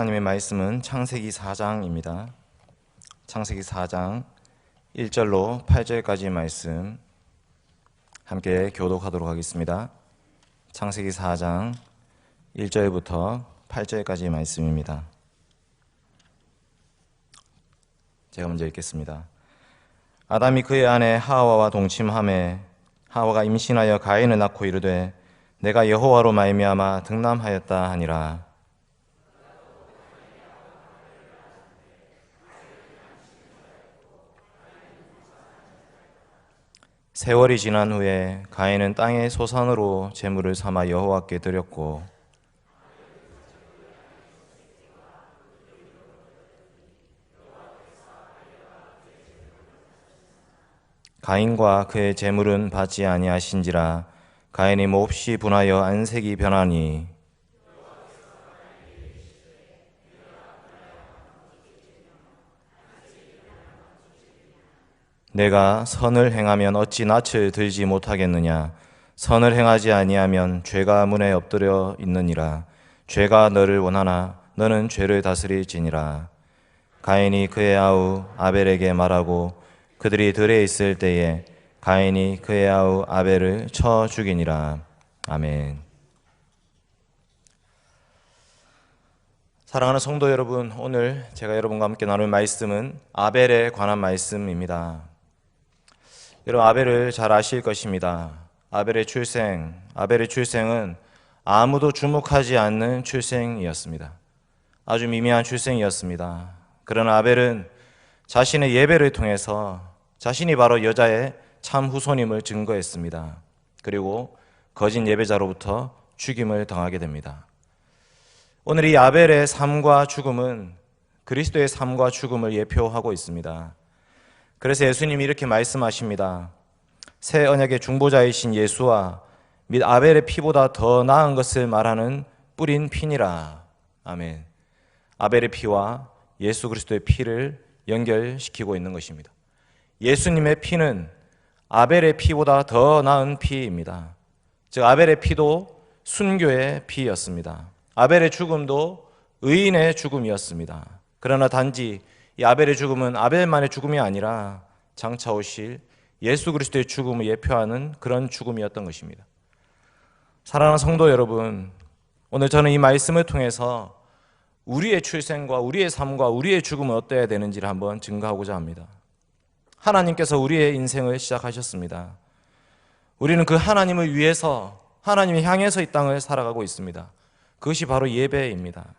하나님의 말씀은 창세기 4장입니다. 창세기 4장 1절로 8절까지 말씀 함께 교독하도록 하겠습니다. 창세기 4장 1절부터 8절까지 말씀입니다. 제가 먼저 읽겠습니다. 아담이 그의 아내 하와와 동침함에 하와가 임신하여 가인을 낳고 이르되 내가 여호와로 말미암아 등남하였다 하니라. 세월이 지난 후에 가인은 땅의 소산으로 제물을 삼아 여호와께 드렸고 가인과 그의 제물은 받지 아니하신지라 가인이 몹시 분하여 안색이 변하니 내가 선을 행하면 어찌 낯을 들지 못하겠느냐? 선을 행하지 아니하면 죄가 문에 엎드려 있느니라. 죄가 너를 원하나 너는 죄를 다스릴지니라. 가인이 그의 아우 아벨에게 말하고 그들이 들에 있을 때에 가인이 그의 아우 아벨을 쳐 죽이니라. 아멘. 사랑하는 성도 여러분 오늘 제가 여러분과 함께 나눌 말씀은 아벨에 관한 말씀입니다 여러분 아벨을 잘 아실 것입니다. 아벨의 출생, 아벨의 출생은 아무도 주목하지 않는 출생이었습니다. 아주 미미한 출생이었습니다. 그러나 아벨은 자신의 예배를 통해서 자신이 바로 여자의 참 후손임을 증거했습니다. 그리고 거짓 예배자로부터 죽임을 당하게 됩니다. 오늘 이 아벨의 삶과 죽음은 그리스도의 삶과 죽음을 예표하고 있습니다. 그래서 예수님이 이렇게 말씀하십니다. 새 언약의 중보자이신 예수와 및 아벨의 피보다 더 나은 것을 말하는 뿌린 피니라. 아멘. 아벨의 피와 예수 그리스도의 피를 연결시키고 있는 것입니다. 예수님의 피는 아벨의 피보다 더 나은 피입니다. 즉 아벨의 피도 순교의 피였습니다. 아벨의 죽음도 의인의 죽음이었습니다. 그러나 단지 이 아벨의 죽음은 아벨만의 죽음이 아니라 장차 오실 예수 그리스도의 죽음을 예표하는 그런 죽음이었던 것입니다. 사랑하는 성도 여러분, 오늘 저는 이 말씀을 통해서 우리의 출생과 우리의 삶과 우리의 죽음은 어때야 되는지를 한번 증거하고자 합니다. 하나님께서 우리의 인생을 시작하셨습니다. 우리는 그 하나님을 위해서 하나님을 향해서 이 땅을 살아가고 있습니다. 그것이 바로 예배입니다.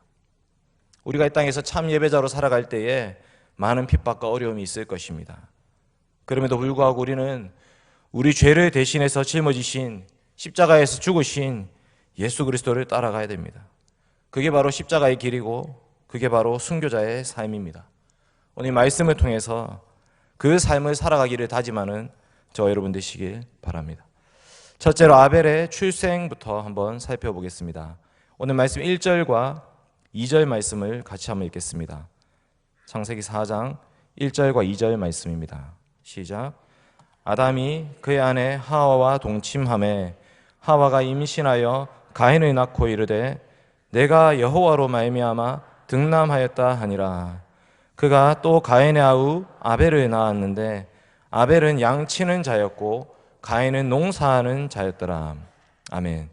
우리가 이 땅에서 참 예배자로 살아갈 때에 많은 핍박과 어려움이 있을 것입니다. 그럼에도 불구하고 우리는 우리 죄를 대신해서 짊어지신 십자가에서 죽으신 예수 그리스도를 따라가야 됩니다. 그게 바로 십자가의 길이고 그게 바로 순교자의 삶입니다. 오늘 말씀을 통해서 그 삶을 살아가기를 다짐하는 저 여러분 되시길 바랍니다. 첫째로 아벨의 출생부터 한번 살펴보겠습니다. 오늘 말씀 1절과 2절 말씀을 같이 한번 읽겠습니다. 창세기 4장 1절과 2절 말씀입니다. 시작. 아담이 그의 아내 하와와 동침함에 하와가 임신하여 가인을 낳고 이르되 내가 여호와로 말미암아 등남하였다 하니라. 그가 또 가인의 아우 아벨을 낳았는데 아벨은 양치는 자였고 가인은 농사하는 자였더라. 아멘.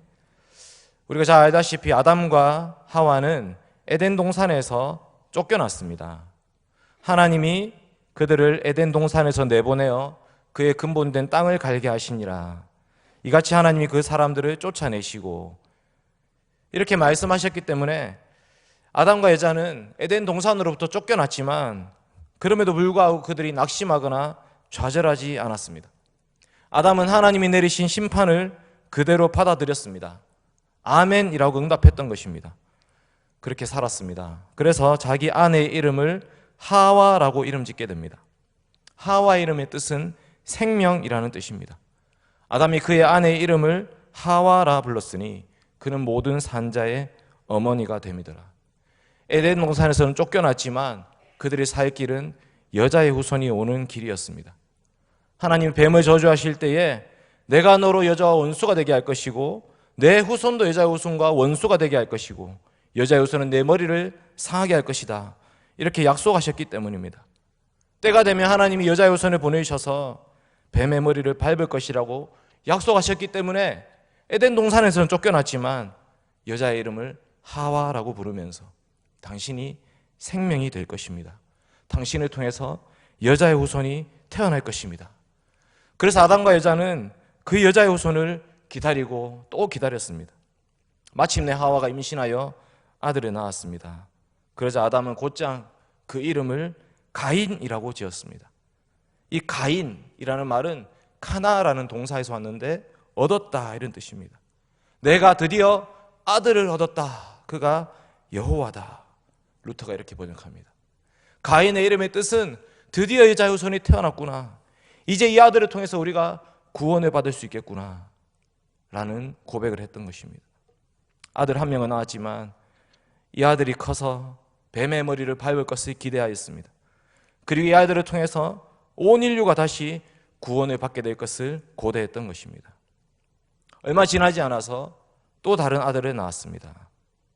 우리가 잘 알다시피 아담과 하와는 에덴 동산에서 쫓겨났습니다. 하나님이 그들을 에덴 동산에서 내보내어 그의 근본된 땅을 갈게 하시니라. 이같이 하나님이 그 사람들을 쫓아내시고 이렇게 말씀하셨기 때문에 아담과 여자는 에덴 동산으로부터 쫓겨났지만 그럼에도 불구하고 그들이 낙심하거나 좌절하지 않았습니다. 아담은 하나님이 내리신 심판을 그대로 받아들였습니다. 아멘이라고 응답했던 것입니다. 그렇게 살았습니다. 그래서 자기 아내의 이름을 하와라고 이름 짓게 됩니다. 하와 이름의 뜻은 생명이라는 뜻입니다. 아담이 그의 아내의 이름을 하와라 불렀으니 그는 모든 산자의 어머니가 됩니더라. 에덴 동산에서는 쫓겨났지만 그들의 살 길은 여자의 후손이 오는 길이었습니다. 하나님 뱀을 저주하실 때에 내가 너로 여자와 원수가 되게 할 것이고 내 후손도 여자의 후손과 원수가 되게 할 것이고 여자의 후손은 내 머리를 상하게 할 것이다. 이렇게 약속하셨기 때문입니다. 때가 되면 하나님이 여자의 후손을 보내주셔서 뱀의 머리를 밟을 것이라고 약속하셨기 때문에 에덴 동산에서는 쫓겨났지만 여자의 이름을 하와라고 부르면서 당신이 생명이 될 것입니다. 당신을 통해서 여자의 후손이 태어날 것입니다. 그래서 아담과 여자는 그 여자의 후손을 기다리고 또 기다렸습니다. 마침내 하와가 임신하여 아들을 낳았습니다. 그러자 아담은 곧장 그 이름을 가인이라고 지었습니다. 이 가인이라는 말은 카나라는 동사에서 왔는데 얻었다 이런 뜻입니다. 내가 드디어 아들을 얻었다. 그가 여호와다. 루터가 이렇게 번역합니다. 가인의 이름의 뜻은 드디어 여자의 후손이 태어났구나. 이제 이 아들을 통해서 우리가 구원을 받을 수 있겠구나. 라는 고백을 했던 것입니다. 아들 한 명은 낳았지만 이 아들이 커서 뱀의 머리를 밟을 것을 기대하였습니다. 그리고 이 아들을 통해서 온 인류가 다시 구원을 받게 될 것을 고대했던 것입니다. 얼마 지나지 않아서 또 다른 아들을 낳았습니다.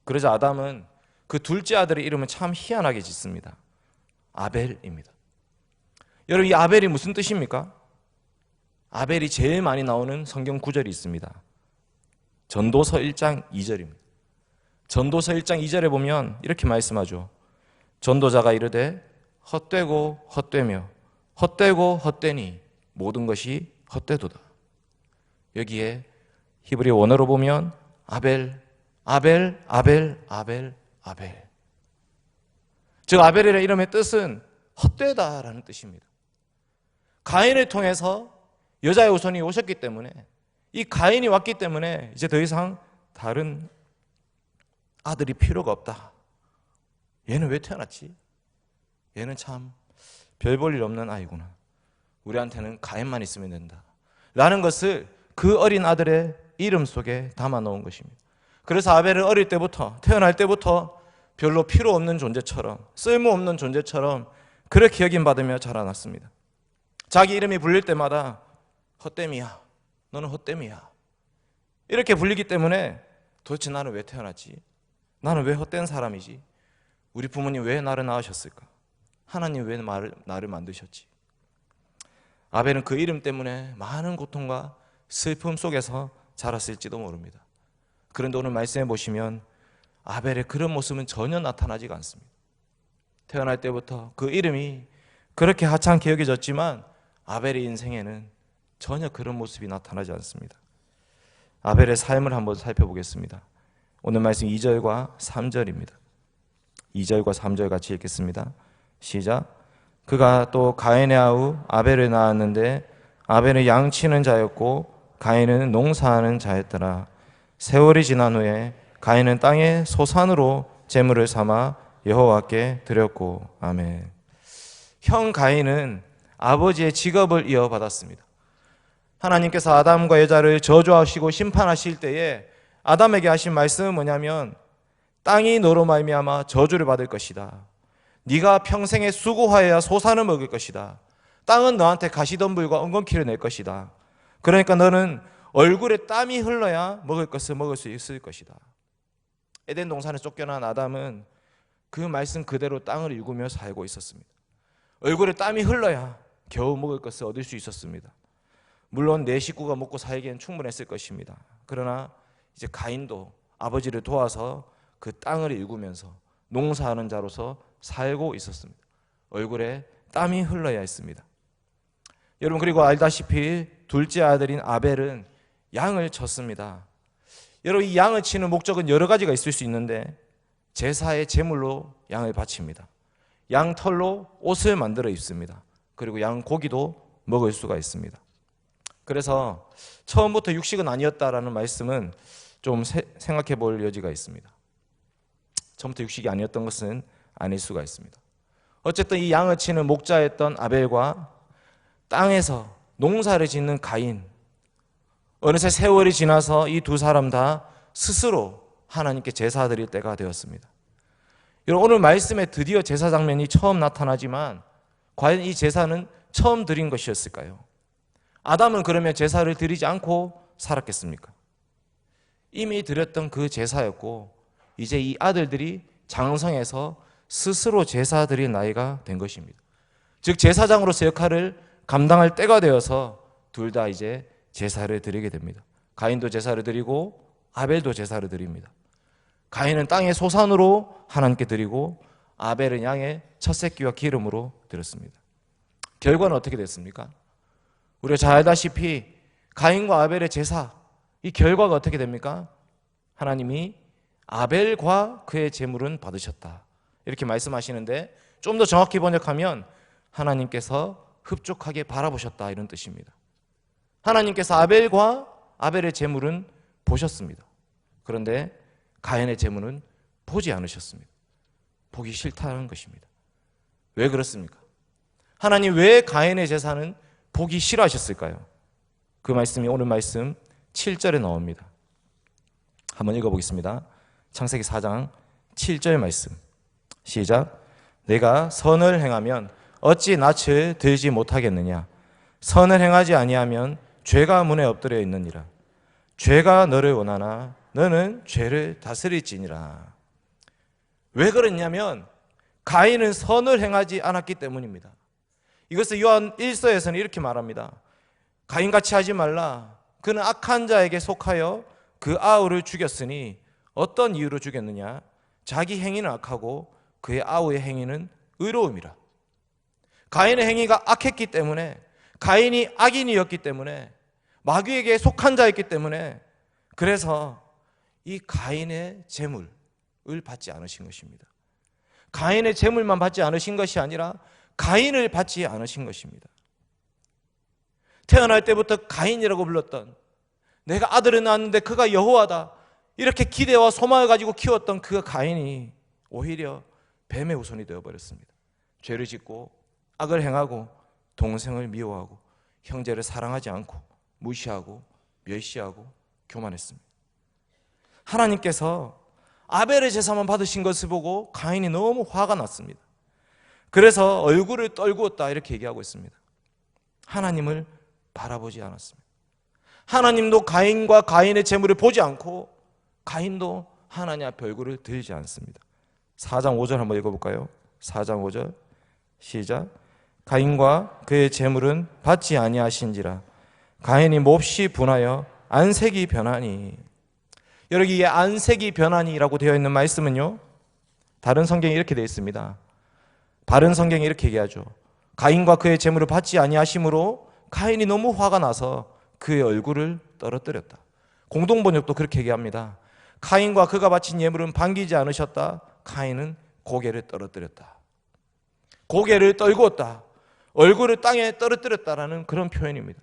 그러자 아담은 그 둘째 아들의 이름은 참 희한하게 짓습니다. 아벨입니다. 여러분 이 아벨이 무슨 뜻입니까? 아벨이 제일 많이 나오는 성경 구절이 있습니다. 전도서 1장 2절입니다. 전도서 1장 2절에 보면 이렇게 말씀하죠. 전도자가 이르되 헛되고 헛되며 헛되고 헛되니 모든 것이 헛되도다. 여기에 히브리 원어로 보면 아벨, 아벨, 아벨, 아벨, 아벨. 즉 아벨이라는 이름의 뜻은 헛되다라는 뜻입니다. 가인을 통해서 여자의 후손이 오셨기 때문에 이 가인이 왔기 때문에 이제 더 이상 다른 아들이 필요가 없다. 얘는 왜 태어났지? 얘는 참 별 볼 일 없는 아이구나. 우리한테는 가인만 있으면 된다. 라는 것을 그 어린 아들의 이름 속에 담아 놓은 것입니다. 그래서 아벨은 어릴 때부터, 태어날 때부터 별로 필요 없는 존재처럼, 쓸모 없는 존재처럼 그렇게 여김 받으며 자라났습니다. 자기 이름이 불릴 때마다 헛됨이야. 너는 헛됨이야. 이렇게 불리기 때문에 도대체 나는 왜 태어났지? 나는 왜 헛된 사람이지? 우리 부모님 왜 나를 낳으셨을까? 하나님 왜 나를, 만드셨지? 아벨은 그 이름 때문에 많은 고통과 슬픔 속에서 자랐을지도 모릅니다. 그런데 오늘 말씀해 보시면 아벨의 그런 모습은 전혀 나타나지가 않습니다. 태어날 때부터 그 이름이 그렇게 하찮게 여겨졌지만 아벨의 인생에는 전혀 그런 모습이 나타나지 않습니다. 아벨의 삶을 한번 살펴보겠습니다. 오늘 말씀 2절과 3절입니다. 2절과 3절 같이 읽겠습니다. 시작. 그가 또 가인의 아우 아벨을 낳았는데 아벨은 양치는 자였고 가인은 농사하는 자였더라. 세월이 지난 후에 가인은 땅의 소산으로 제물을 삼아 여호와께 드렸고 아멘. 형 가인은 아버지의 직업을 이어받았습니다. 하나님께서 아담과 여자를 저주하시고 심판하실 때에 아담에게 하신 말씀은 뭐냐면 땅이 너로 말미암아 저주를 받을 것이다. 네가 평생에 수고하여야 소산을 먹을 것이다. 땅은 너한테 가시덤불과 엉겅퀴를 낼 것이다. 그러니까 너는 얼굴에 땀이 흘러야 먹을 것을 먹을 수 있을 것이다. 에덴 동산에 쫓겨난 아담은 그 말씀 그대로 땅을 일구며 살고 있었습니다. 얼굴에 땀이 흘러야 겨우 먹을 것을 얻을 수 있었습니다. 물론 내 식구가 먹고 살기엔 충분했을 것입니다. 그러나 이제 가인도 아버지를 도와서 그 땅을 일구면서 농사하는 자로서 살고 있었습니다. 얼굴에 땀이 흘러야 했습니다. 여러분 그리고 알다시피 둘째 아들인 아벨은 양을 쳤습니다. 여러분 이 양을 치는 목적은 여러 가지가 있을 수 있는데 제사의 제물로 양을 바칩니다. 양 털로 옷을 만들어 입습니다. 그리고 양 고기도 먹을 수가 있습니다. 그래서 처음부터 육식은 아니었다라는 말씀은 좀 생각해 볼 여지가 있습니다. 처음부터 육식이 아니었던 것은 아닐 수가 있습니다. 어쨌든 이 양을 치는 목자였던 아벨과 땅에서 농사를 짓는 가인, 어느새 세월이 지나서 이 두 사람 다 스스로 하나님께 제사 드릴 때가 되었습니다. 여러분, 오늘 말씀에 드디어 제사 장면이 처음 나타나지만, 과연 이 제사는 처음 드린 것이었을까요? 아담은 그러면 제사를 드리지 않고 살았겠습니까? 이미 드렸던 그 제사였고, 이제 이 아들들이 장성해서 스스로 제사 드릴 나이가 된 것입니다. 즉 제사장으로서 역할을 감당할 때가 되어서 둘 다 이제 제사를 드리게 됩니다. 가인도 제사를 드리고 아벨도 제사를 드립니다. 가인은 땅의 소산으로 하나님께 드리고 아벨은 양의 첫 새끼와 기름으로 드렸습니다. 결과는 어떻게 됐습니까? 우리가 잘 알다시피 가인과 아벨의 제사 이 결과가 어떻게 됩니까? 하나님이 아벨과 그의 제물은 받으셨다. 이렇게 말씀하시는데 좀 더 정확히 번역하면 하나님께서 흡족하게 바라보셨다 이런 뜻입니다. 하나님께서 아벨과 아벨의 제물은 보셨습니다. 그런데 가인의 제물은 보지 않으셨습니다. 보기 싫다는 것입니다. 왜 그렇습니까? 하나님 왜 가인의 제사는 보기 싫어하셨을까요? 그 말씀이 오늘 말씀 7절에 나옵니다. 한번 읽어보겠습니다. 창세기 4장 7절 말씀. 시작. 내가 선을 행하면 어찌 낯을 들지 못하겠느냐? 선을 행하지 아니하면 죄가 문에 엎드려 있느니라. 죄가 너를 원하나 너는 죄를 다스릴지니라. 왜 그랬냐면 가인은 선을 행하지 않았기 때문입니다. 이것을 요한 1서에서는 이렇게 말합니다. 가인같이 하지 말라. 그는 악한 자에게 속하여 그 아우를 죽였으니 어떤 이유로 죽였느냐? 자기 행위는 악하고 그의 아우의 행위는 의로움이라. 가인의 행위가 악했기 때문에 가인이 악인이었기 때문에 마귀에게 속한 자였기 때문에 그래서 이 가인의 재물을 받지 않으신 것입니다. 가인의 재물만 받지 않으신 것이 아니라 가인을 받지 않으신 것입니다. 태어날 때부터 가인이라고 불렀던 내가 아들을 낳았는데 그가 여호와다 이렇게 기대와 소망을 가지고 키웠던 그 가인이 오히려 뱀의 후손이 되어버렸습니다. 죄를 짓고 악을 행하고 동생을 미워하고 형제를 사랑하지 않고 무시하고 멸시하고 교만했습니다. 하나님께서 아벨의 제사만 받으신 것을 보고 가인이 너무 화가 났습니다. 그래서 얼굴을 떨구었다 이렇게 얘기하고 있습니다. 하나님을 바라보지 않았습니다. 하나님도 가인과 가인의 재물을 보지 않고 가인도 하나님 앞에 얼굴을 들지 않습니다. 4장 5절 한번 읽어볼까요? 4장 5절 시작 가인과 그의 재물은 받지 아니하신지라 가인이 몹시 분하여 안색이 변하니 여기 이 안색이 변하니라고 되어 있는 말씀은요 다른 성경에 이렇게 되어 있습니다 바른 성경에 이렇게 얘기하죠 가인과 그의 재물을 받지 아니하심으로 가인이 너무 화가 나서 그의 얼굴을 떨어뜨렸다 공동 번역도 그렇게 얘기합니다 가인과 그가 바친 예물은 반기지 않으셨다 가인은 고개를 떨어뜨렸다 고개를 떨구었다 얼굴을 땅에 떨어뜨렸다라는 그런 표현입니다.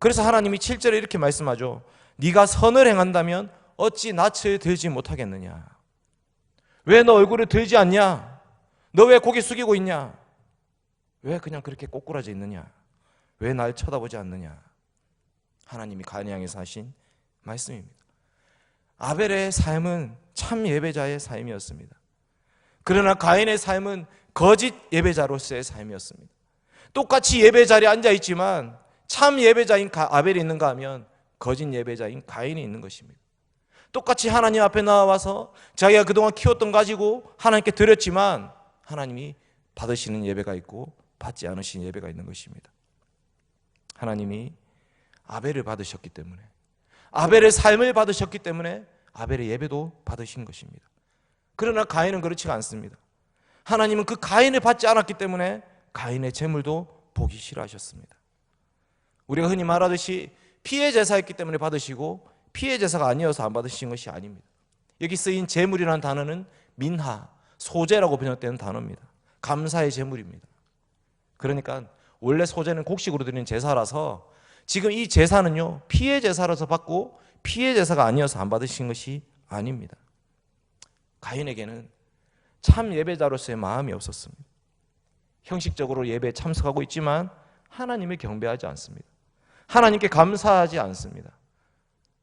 그래서 하나님이 7절에 이렇게 말씀하죠. 네가 선을 행한다면 어찌 낯을 들지 못하겠느냐? 왜 너 얼굴을 들지 않냐? 너 왜 고개 숙이고 있냐? 왜 그냥 그렇게 꼬꾸라져 있느냐? 왜 날 쳐다보지 않느냐? 하나님이 가나에서 하신 말씀입니다. 아벨의 삶은 참 예배자의 삶이었습니다. 그러나 가인의 삶은 거짓 예배자로서의 삶이었습니다. 똑같이 예배 자리에 앉아 있지만 참 예배자인 아벨이 있는가 하면 거짓 예배자인 가인이 있는 것입니다. 똑같이 하나님 앞에 나와서 자기가 그동안 키웠던 가지고 하나님께 드렸지만 하나님이 받으시는 예배가 있고 받지 않으시는 예배가 있는 것입니다. 하나님이 아벨을 받으셨기 때문에 아벨의 삶을 받으셨기 때문에 아벨의 예배도 받으신 것입니다. 그러나 가인은 그렇지가 않습니다. 하나님은 그 가인을 받지 않았기 때문에 가인의 재물도 보기 싫어하셨습니다. 우리가 흔히 말하듯이 피해 제사였기 때문에 받으시고 피해 제사가 아니어서 안 받으신 것이 아닙니다. 여기 쓰인 재물이라는 단어는 민하, 소재라고 번역되는 단어입니다. 감사의 재물입니다. 그러니까 원래 소재는 곡식으로 드리는 제사라서 지금 이 제사는요 피해 제사라서 받고 피해 제사가 아니어서 안 받으신 것이 아닙니다. 가인에게는 참 예배자로서의 마음이 없었습니다. 형식적으로 예배에 참석하고 있지만 하나님을 경배하지 않습니다. 하나님께 감사하지 않습니다.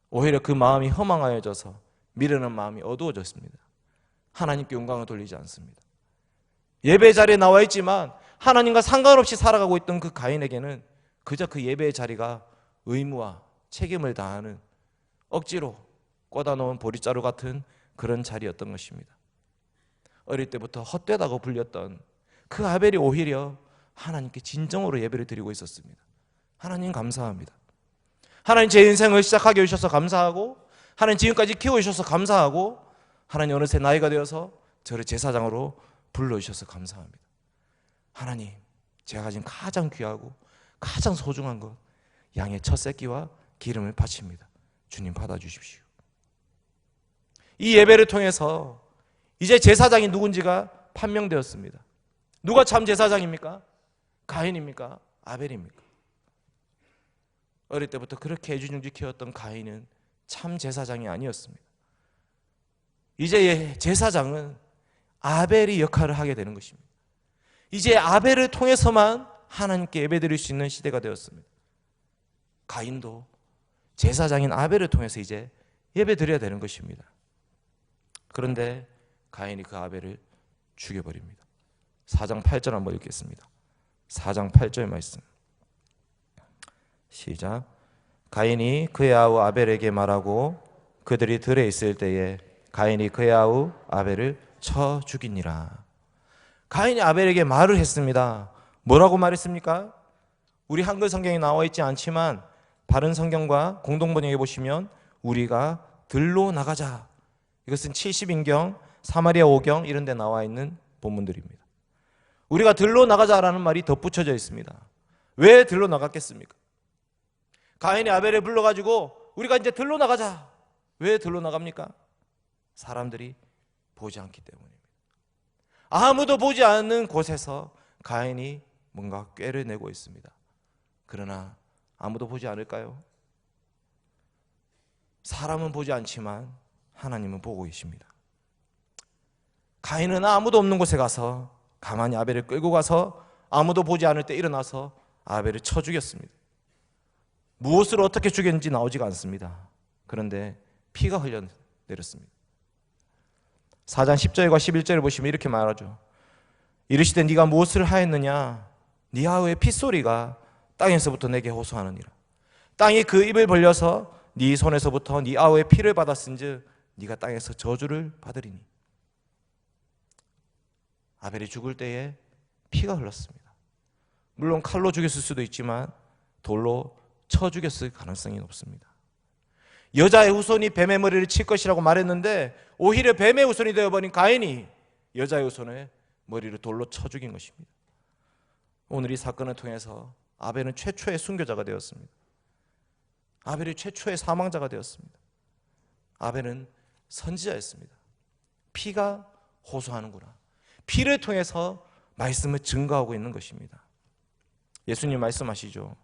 오히려 그 마음이 허망하여져서 미르는 마음이 어두워졌습니다. 하나님께 영광을 돌리지 않습니다. 예배 자리에 나와 있지만 하나님과 상관없이 살아가고 있던 그 가인에게는 그저 그 예배의 자리가 의무와 책임을 다하는 억지로 꽂아 놓은 보리자루 같은 그런 자리였던 것입니다. 어릴 때부터 헛되다고 불렸던 그 아벨이 오히려 하나님께 진정으로 예배를 드리고 있었습니다. 하나님 감사합니다. 하나님 제 인생을 시작하게 해주셔서 감사하고 하나님 지금까지 키워주셔서 감사하고 하나님 어느새 나이가 되어서 저를 제사장으로 불러주셔서 감사합니다. 하나님 제가 가진 가장 귀하고 가장 소중한 것 양의 첫 새끼와 기름을 바칩니다. 주님 받아주십시오. 이 예배를 통해서 이제 제사장이 누군지가 판명되었습니다. 누가 참 제사장입니까? 가인입니까? 아벨입니까? 어릴 때부터 그렇게 애주중지 키웠던 가인은 참 제사장이 아니었습니다. 이제 제사장은 아벨이 역할을 하게 되는 것입니다. 이제 아벨을 통해서만 하나님께 예배드릴 수 있는 시대가 되었습니다. 가인도 제사장인 아벨을 통해서 이제 예배드려야 되는 것입니다. 그런데 가인이 그 아벨을 죽여버립니다. 4장 8절 한번 읽겠습니다. 4장 8절 말씀. 시작. 가인이 그의 아우 아벨에게 말하고 그들이 들에 있을 때에 가인이 그의 아우 아벨을 쳐 죽이니라. 가인이 아벨에게 말을 했습니다. 뭐라고 말했습니까? 우리 한글 성경에 나와 있지 않지만 바른 성경과 공동 번역해 보시면 우리가 들로 나가자. 이것은 70인경, 사마리아 5경 이런 데 나와 있는 본문들입니다. 우리가 들로 나가자라는 말이 덧붙여져 있습니다. 왜 들로 나갔겠습니까? 가인이 아벨을 불러가지고 우리가 이제 들로 나가자. 왜 들로 나갑니까? 사람들이 보지 않기 때문입니다. 아무도 보지 않는 곳에서 가인이 뭔가 꾀를 내고 있습니다. 그러나 아무도 보지 않을까요? 사람은 보지 않지만 하나님은 보고 계십니다. 가인은 아무도 없는 곳에 가서 가만히 아벨을 끌고 가서 아무도 보지 않을 때 일어나서 아벨을 쳐 죽였습니다. 무엇으로 어떻게 죽였는지 나오지가 않습니다. 그런데 피가 흘러 내렸습니다. 4장 10절과 11절을 보시면 이렇게 말하죠. 이르시되 네가 무엇을 하였느냐? 네 아우의 핏소리가 땅에서부터 내게 호소하느니라. 땅이 그 입을 벌려서 네 손에서부터 네 아우의 피를 받았은즉 네가 땅에서 저주를 받으리니. 아벨이 죽을 때에 피가 흘렀습니다. 물론 칼로 죽였을 수도 있지만 돌로 쳐 죽였을 가능성이 높습니다. 여자의 후손이 뱀의 머리를 칠 것이라고 말했는데 오히려 뱀의 후손이 되어버린 가인이 여자의 후손의 머리를 돌로 쳐 죽인 것입니다. 오늘 이 사건을 통해서 아벨은 최초의 순교자가 되었습니다. 아벨이 최초의 사망자가 되었습니다. 아벨은 선지자였습니다. 피가 호소하는구나. 피를 통해서 말씀을 증거하고 있는 것입니다. 예수님 말씀하시죠.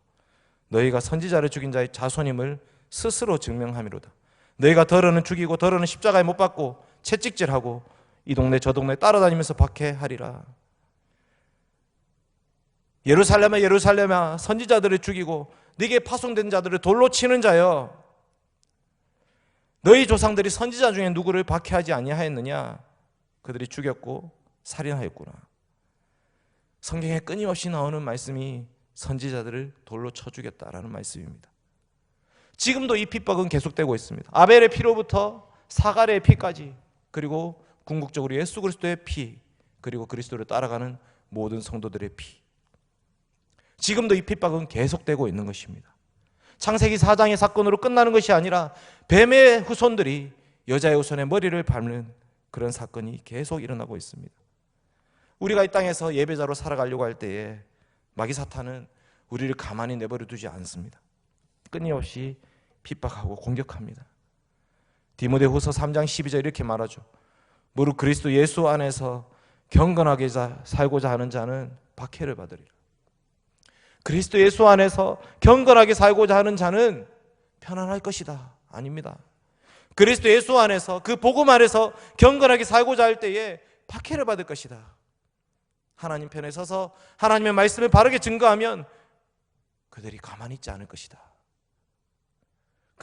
너희가 선지자를 죽인 자의 자손임을 스스로 증명함이로다. 너희가 더러는 죽이고 더러는 십자가에 못 박고 채찍질하고 이 동네 저 동네 따라다니면서 박해하리라. 예루살렘아 예루살렘아 선지자들을 죽이고 네게 파송된 자들을 돌로 치는 자여 너희 조상들이 선지자 중에 누구를 박해하지 아니하였느냐 그들이 죽였고 살인하였구나 성경에 끊임없이 나오는 말씀이 선지자들을 돌로 쳐 죽였다라는 말씀입니다 지금도 이 핍박은 계속되고 있습니다 아벨의 피로부터 사가의 피까지 그리고 궁극적으로 예수 그리스도의 피 그리고 그리스도를 따라가는 모든 성도들의 피 지금도 이 핍박은 계속되고 있는 것입니다. 창세기 4장의 사건으로 끝나는 것이 아니라 뱀의 후손들이 여자의 후손의 머리를 밟는 그런 사건이 계속 일어나고 있습니다. 우리가 이 땅에서 예배자로 살아가려고 할 때에 마귀 사탄은 우리를 가만히 내버려 두지 않습니다. 끊임없이 핍박하고 공격합니다. 디모데후서 3장 12절 이렇게 말하죠. 무릇 그리스도 예수 안에서 경건하게 살고자 하는 자는 박해를 받으리라. 그리스도 예수 안에서 경건하게 살고자 하는 자는 편안할 것이다. 아닙니다. 그리스도 예수 안에서 그 복음 안에서 경건하게 살고자 할 때에 박해를 받을 것이다. 하나님 편에 서서 하나님의 말씀을 바르게 증거하면 그들이 가만히 있지 않을 것이다.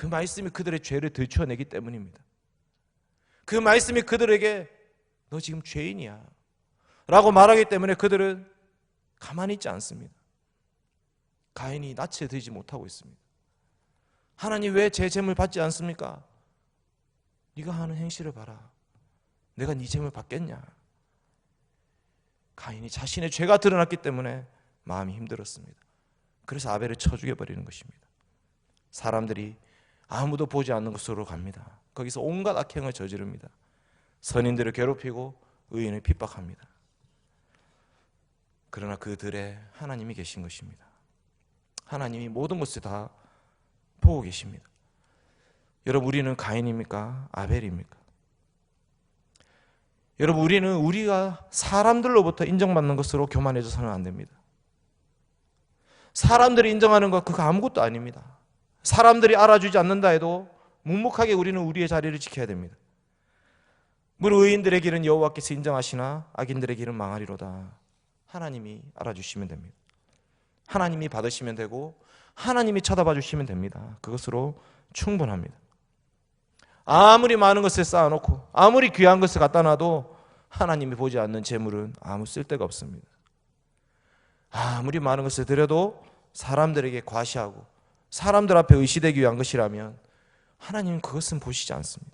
그 말씀이 그들의 죄를 들춰내기 때문입니다. 그 말씀이 그들에게 너 지금 죄인이야. 라고 말하기 때문에 그들은 가만히 있지 않습니다. 가인이 낯에 들지 못하고 있습니다. 하나님 왜 제 재물 받지 않습니까? 네가 하는 행실을 봐라. 내가 네 재물 받겠냐? 가인이 자신의 죄가 드러났기 때문에 마음이 힘들었습니다. 그래서 아벨을 쳐 죽여버리는 것입니다. 사람들이 아무도 보지 않는 곳으로 갑니다. 거기서 온갖 악행을 저지릅니다. 선인들을 괴롭히고 의인을 핍박합니다. 그러나 그들의 하나님이 계신 것입니다. 하나님이 모든 것을 다 보고 계십니다. 여러분 우리는 가인입니까? 아벨입니까? 여러분 우리는 우리가 사람들로부터 인정받는 것으로 교만해져서는 안 됩니다. 사람들이 인정하는 것 그거 아무것도 아닙니다. 사람들이 알아주지 않는다 해도 묵묵하게 우리는 우리의 자리를 지켜야 됩니다. 물론 의인들의 길은 여호와께서 인정하시나 악인들의 길은 망하리로다. 하나님이 알아주시면 됩니다. 하나님이 받으시면 되고 하나님이 쳐다봐 주시면 됩니다. 그것으로 충분합니다. 아무리 많은 것을 쌓아놓고 아무리 귀한 것을 갖다 놔도 하나님이 보지 않는 재물은 아무 쓸데가 없습니다. 아무리 많은 것을 드려도 사람들에게 과시하고 사람들 앞에 의시되기 위한 것이라면 하나님은 그것은 보시지 않습니다.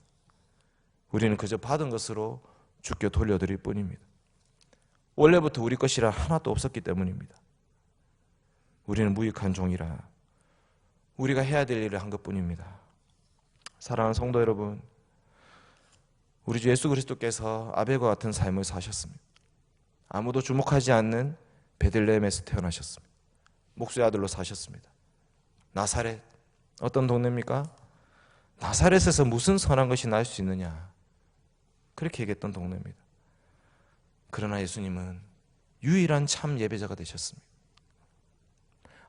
우리는 그저 받은 것으로 주께 돌려드릴 뿐입니다. 원래부터 우리 것이라 하나도 없었기 때문입니다. 우리는 무익한 종이라 우리가 해야 될 일을 한 것뿐입니다. 사랑하는 성도 여러분, 우리 주 예수 그리스도께서 아벨과 같은 삶을 사셨습니다. 아무도 주목하지 않는 베들레헴에서 태어나셨습니다. 목수의 아들로 사셨습니다. 나사렛 어떤 동네입니까? 나사렛에서 무슨 선한 것이 날 수 있느냐? 그렇게 얘기했던 동네입니다. 그러나 예수님은 유일한 참 예배자가 되셨습니다.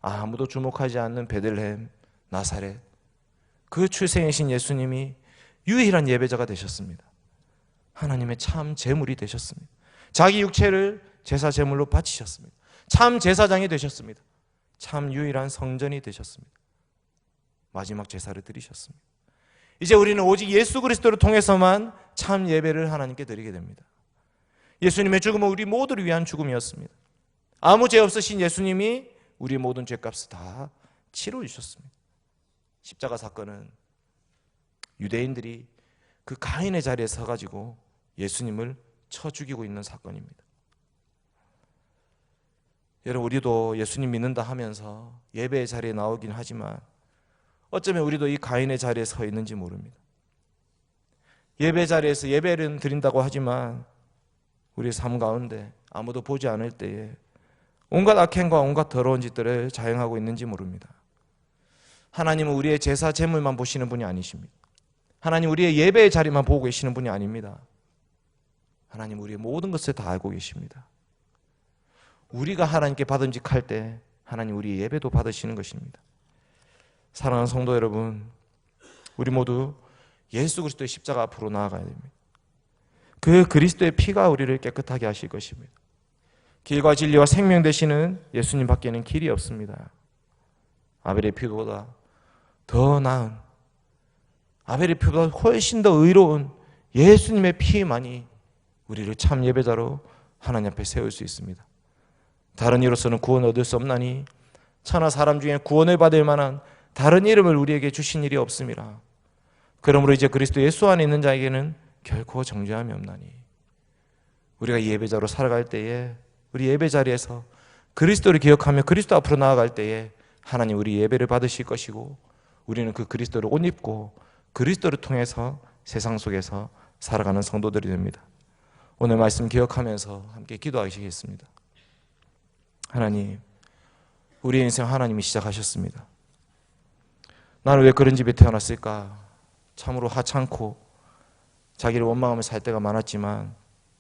아무도 주목하지 않는 베들레헴, 나사렛 그 출생이신 예수님이 유일한 예배자가 되셨습니다. 하나님의 참 제물이 되셨습니다. 자기 육체를 제사 제물로 바치셨습니다. 참 제사장이 되셨습니다. 참 유일한 성전이 되셨습니다. 마지막 제사를 드리셨습니다. 이제 우리는 오직 예수 그리스도를 통해서만 참 예배를 하나님께 드리게 됩니다. 예수님의 죽음은 우리 모두를 위한 죽음이었습니다. 아무 죄 없으신 예수님이 우리 모든 죄값을 다 치러 주셨습니다. 십자가 사건은 유대인들이 그 가인의 자리에 서가지고 예수님을 쳐 죽이고 있는 사건입니다. 여러분 우리도 예수님 믿는다 하면서 예배의 자리에 나오긴 하지만 어쩌면 우리도 이 가인의 자리에 서 있는지 모릅니다. 예배 자리에서 예배를 드린다고 하지만 우리 삶 가운데 아무도 보지 않을 때에 온갖 악행과 온갖 더러운 짓들을 자행하고 있는지 모릅니다. 하나님은 우리의 제사 제물만 보시는 분이 아니십니다. 하나님 우리의 예배의 자리만 보고 계시는 분이 아닙니다. 하나님 우리의 모든 것을 다 알고 계십니다. 우리가 하나님께 받음직할 때 하나님 우리 예배도 받으시는 것입니다. 사랑하는 성도 여러분, 우리 모두 예수 그리스도의 십자가 앞으로 나아가야 됩니다. 그 그리스도의 피가 우리를 깨끗하게 하실 것입니다. 길과 진리와 생명 되시는 예수님 밖에는 길이 없습니다. 아벨의 피보다 더 나은 아벨의 피보다 훨씬 더 의로운 예수님의 피만이 우리를 참 예배자로 하나님 앞에 세울 수 있습니다. 다른 이로서는 구원을 얻을 수 없나니 천하 사람 중에 구원을 받을 만한 다른 이름을 우리에게 주신 일이 없습니다. 그러므로 이제 그리스도 예수 안에 있는 자에게는 결코 정죄함이 없나니 우리가 예배자로 살아갈 때에 우리 예배 자리에서 그리스도를 기억하며 그리스도 앞으로 나아갈 때에 하나님 우리 예배를 받으실 것이고 우리는 그 그리스도를 옷 입고 그리스도를 통해서 세상 속에서 살아가는 성도들이 됩니다. 오늘 말씀 기억하면서 함께 기도하시겠습니다. 하나님, 우리 인생 하나님이 시작하셨습니다. 나는 왜 그런 집에 태어났을까? 참으로 하찮고 자기를 원망하며 살 때가 많았지만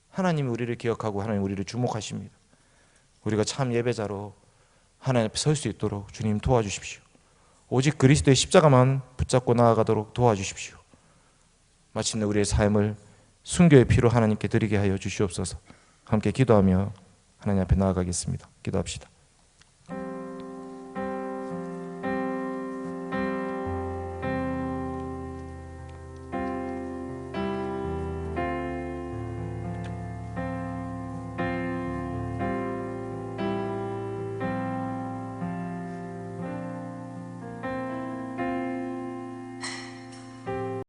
하나님이 우리를 기억하고 하나님 우리를 주목하십니다. 우리가 참 예배자로 하나님 앞에 설 수 있도록 주님 도와주십시오. 오직 그리스도의 십자가만 붙잡고 나아가도록 도와주십시오. 마침내 우리의 삶을 순교의 피로 하나님께 드리게 하여 주시옵소서. 함께 기도하며 하나님 앞에 나아가겠습니다. 기도합시다.